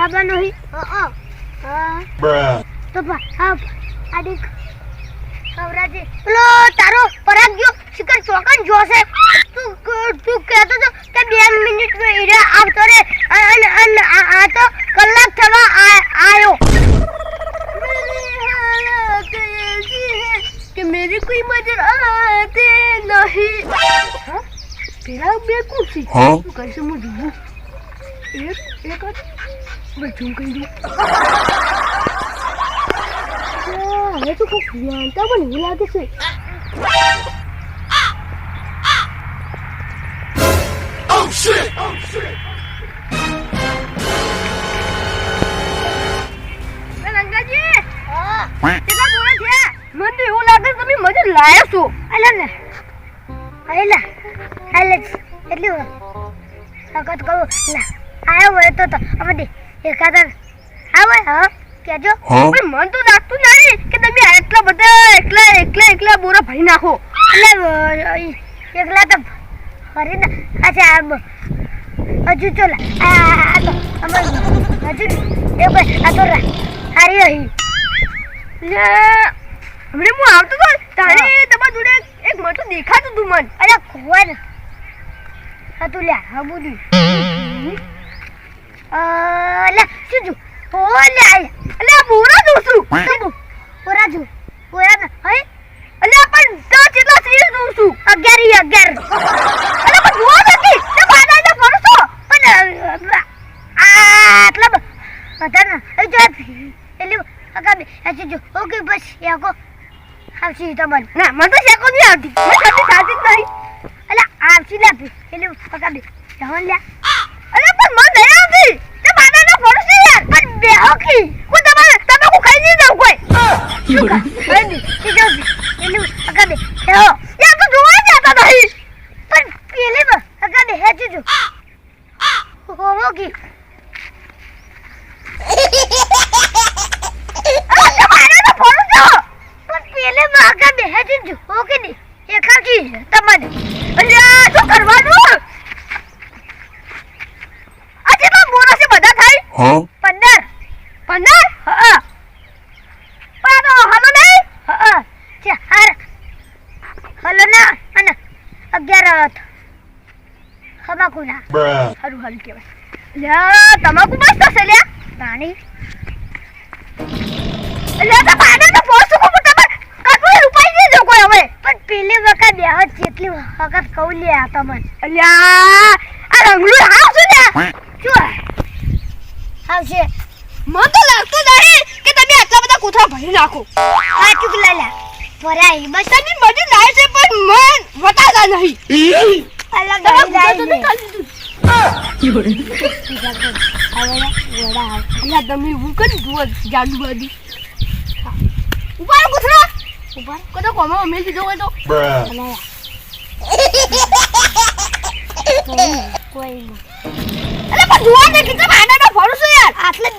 Haba no hii. Oh oh. Ah. Bruh. Papa, help. Adik. કવરાજી પેલો તારો પરાગ ગયો શિખર ચોકન જોશે તું તું કહેતો તો બે મિનિટમાં હીરે આવતો રે અને અને આ તો કલાક થવા આવ્યો કે મેરી કોઈ મજર આતે નહીં પેલા બે કુસી શું બસ ઝૂમ કરી દઉં હવે તો કોક વ્યાંતા પણ એવું લાગે છે Oh shit! Oh લાયા છું અલા ને અલા અલે એટલી સખત કહું ના આયો હોય તો તો અમે એકાદર આવે હા. કેજો? પણ મન તો લાગતું નહીં કે તમે એટલા બધા એકલા એકલા એકલા બોરા ભરી નાખો. એટલે એકલા તો ભરી ના અચ્છા હજુ આ તો હજુ એ ભાઈ આ તો હારી રહી. લે હમણે હું આવતો તો તારે તમારા જોડે એક મોટું દેખાતું તું મન. અરે કોણ? હતું લે હા બોલી. લે શું જો ઓ લે અલે બોરા જો શું બોરા જો બોરા ના હે? અલે પણ તો કેટલા પણ જોવા નથી તે બાદા ને ફરશો. પણ આ આટલા બધા ના એ જો એટલે અગાબી આ જો ઓકે બસ યાકો આવશે તમને ના મને તો શેકો નહીં આવતી. મેં કદી ખાધી જ નહીં. અલે આવશે લે આપી. એટલે અગાબી જવાનું લે અરે પણ મને નહીં આવતી તે બાદા ને ફરશે યાર પણ બે હોકી કોઈ તમારે તમે કોઈ ખાઈ નહીં જાવ કોઈ ખાઈ દી એ જો એટલે અગાબી હે યાર તો જોવા જ જતા નહીં પણ પેલી માં અગાબી હે જો હોકી Huh? Bruh. તમાકુ બસ થશે લ્યા રાણી લ્યા. તો લ્યા તો કો તમે કટુ ઉપાઈ દેજો કોઈ હવે પણ વખત કહું લે આ અલ્યા આ રંગલું હાવ શું લે શું આવશે મને તો લાગતું નહીં કે તમે આટલા બધા કોથળા ભરી નાખો આ ચૂક લે લે ભરાય બસ તમે મજી લાય છે પણ મન વટાતા નહીં અલગ જાય તો ને. ખાલી દીધું. અલ્યા તમે એવું કરી જુઓ જાડુ બાજુ ઉપર કૂતરા ઉપાડ કદો કોમો મેલ દીધો હોય તો. કોઈ અલે પણ જુઓ ને કેટલા ભાંડા ફરું છું યાર. આટલે જ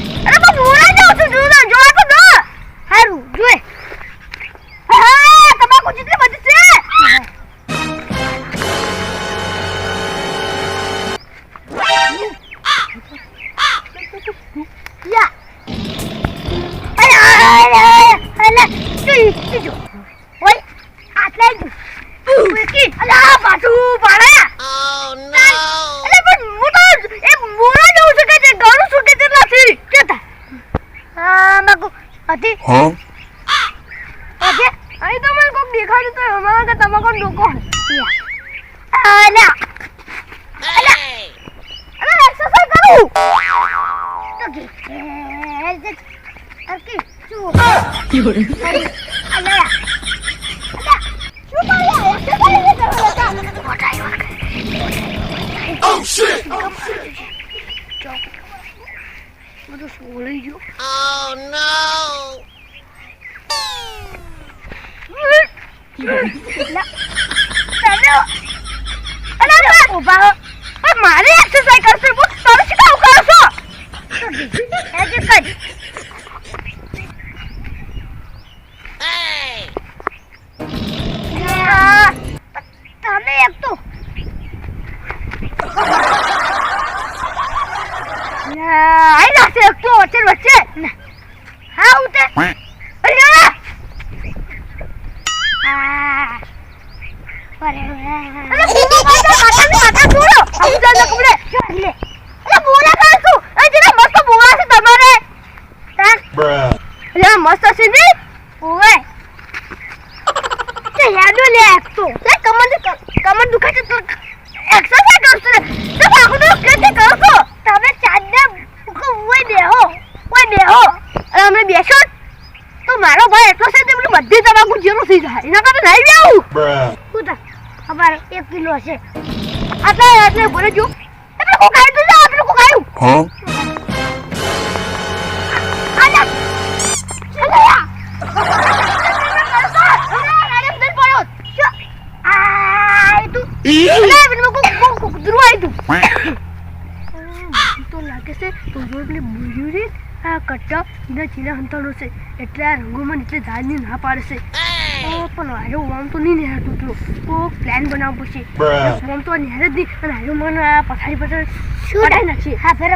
અધી હા? અધી અહીં તો મને કોક દેખાડ્યું તો અમારા કે તમે કોણ ડોકો અલા. અલા. અલા એક્સરસાઇઝ કરું? તો કે શું? સોળી ગયું Oh હો. પણ મારે એક્સરસાઇઝ કરશે હું તમે શું કામ કરો છો એ જે કર Hey! આ, તમે એક તો આઈ નાખશે એક તો વચ્ચે ને વચ્ચે ના. હા ઉતે અલ્યા આ અરે અરે બૂમો પાડો માથાની માથા છોડો આમ ચાલો કપડે ચાલ લે અરે બોલા કર તું એ જેના મસ્ત છે ને ઓવે તે યાદો લે એક તો કમર કમર દુખે છે તો એક્સરસાઇઝ કરશે તો ભાગો તો કે કરો છો તમે ચાંદને ઓય બેહો ઓય બેહો અને અમે બેસો તો મારો ભાઈ એટલો છે તે બધી તમાકુ જેવું થઈ જાય. એના કરતા નહીં અમારે એક કિલો છે. આટલા એટલે ભરે જો. એટલે કો ખાઈ તો જાવ કો ખાયું Huh? આલા અલ્યા અરે અંદર પડ્યો શું? આ તું અરે કો કો કો કૂતરું આયુ તું. તો લાગે છે કટ્ટા હંતાડો એટલે આ રંગોમાં એટલે ઝાડની ના પાડે છે. ઓ પણ આયો આમ તો નહીં નેહાતું પેલું કોક પ્લાન બનાવવો પડશે. આમ તો નેહરે જ નહીં અને આયો મને આ પથારી પથારી પડાઈ નાખી હા ફેર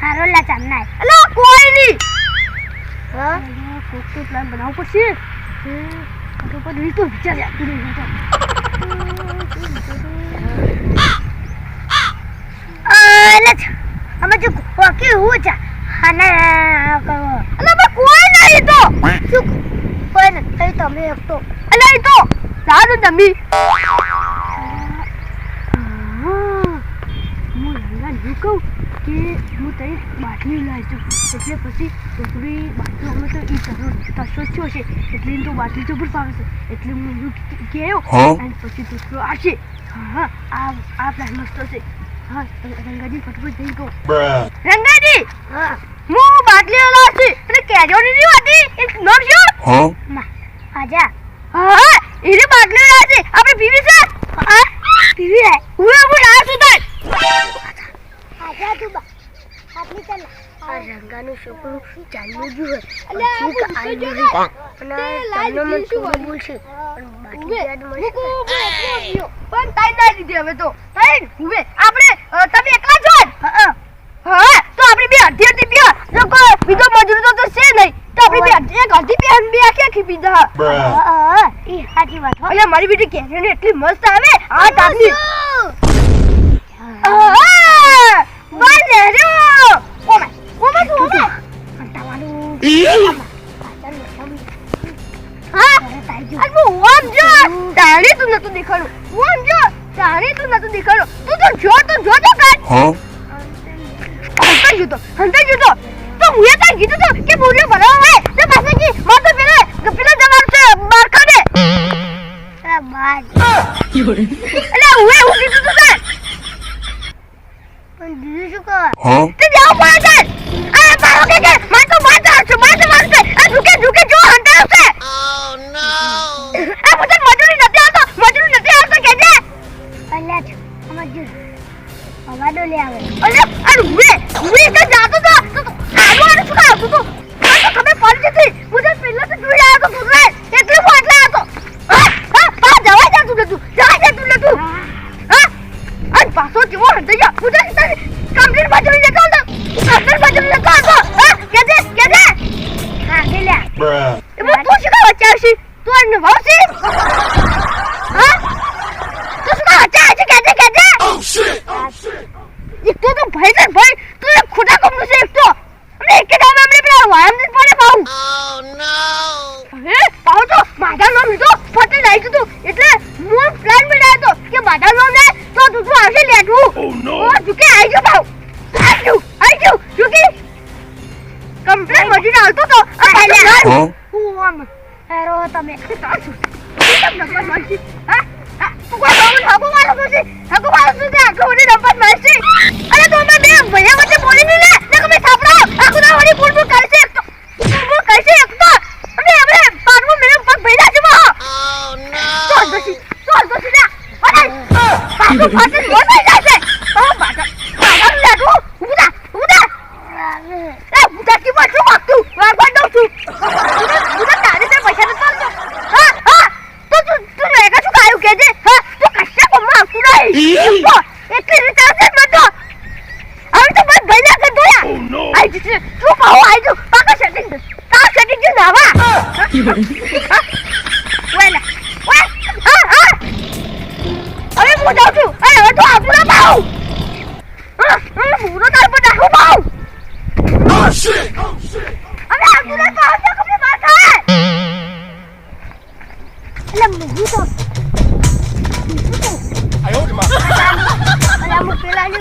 હારો લા ચાંદના અલા કોઈ નહીં હા કોક તો પ્લાન બનાવવો પડશે તો પણ એ તો વિચાર આપી નહીં અલે અમે જો કોકી હું છે અને અલે કોઈ નહીં તો શું કોઈ નહીં તમે એક તો. અલે એ તો સારું તમે. હું લંગા નહીં કહું કે હું તઈ બાટલી લાવી છું એટલે પછી છોકરી બાટલો અમે તો એ તસો તસો થયો છે એટલે તો બાટલી ઉપર પાવે છે. એટલે હું એવું કહેયો? અને પછી છોકરો આવશે. હા આ આ પ્લાન મસ્ત છે. હા રંગાજી ફટફટ જઈ કહો રંગાજી! હા. હું બાટલી લાવી છું અને કેજો નહીં હોતી એક નામ શું Huh? આજા. હા એને બાટલી લાવી છે આપણે પીવી છે? હા પીવી હે હું હું ના સુધાર. આજા તું બા આટલી ચાલ. આ રંગાનું છોકરું ચાલ્યું જ હોય. ઠીક આવી ગઈ અને ચાલો મને થોડું બોલશે. પણ બાકી યાદ મળશે પણ તાઈ ના દીધી હવે તો. તાઈ હુવે આપણે તમે એકલા છો જ? હા હા તો આપણે બે અડધી અડધી બે જો કોઈ બીજો મજૂર તો તો છે નહીં તો આપણે બે એક અડધી બે અને બે આખી આખી પીધા એ સાચી વાત અલ્યા મારી બેટી કેરીને એટલી મસ્ત આવે આ! બસ હેરો ઓમે ઓમે તું ઓમે અંટાવાનું હા અરે હું જો તારે તું નતું દેખાડું જો તારે તું નતું દેખાડું તું તો જો તો જો તો કાઢ Huh? હંતા જુતો હંતા જુતો તો હું એ કીધું તો કે બોલ્યો ભરાવા હોય તો પાસે કી માર તો પેલે પેલા જવાનું છે બાર બાજ. અલે હું એવું કીધું તો તાર? પણ દીદી શું કહે? તે જાવ પડે છે. આ મારો કે કે માર તો બાજ આવશે બાજ આવશે આ ઝુકે ઝુકે જો હંતા આવશે Oh no! આ મુજે મજૂરી નથી આવતો મજૂરી નથી આવતો કે જે અલ્યા જ મજૂર અવાડો લે આવે. અલ્યા Bruh. વેલા અરે છું અરે હવે તો આપણો ભાવ હું તાર પર નાખું ભાવ અરે આપણો ભાવ તો એટલે મુગી તો આયો રે માં અરે હું પેલાની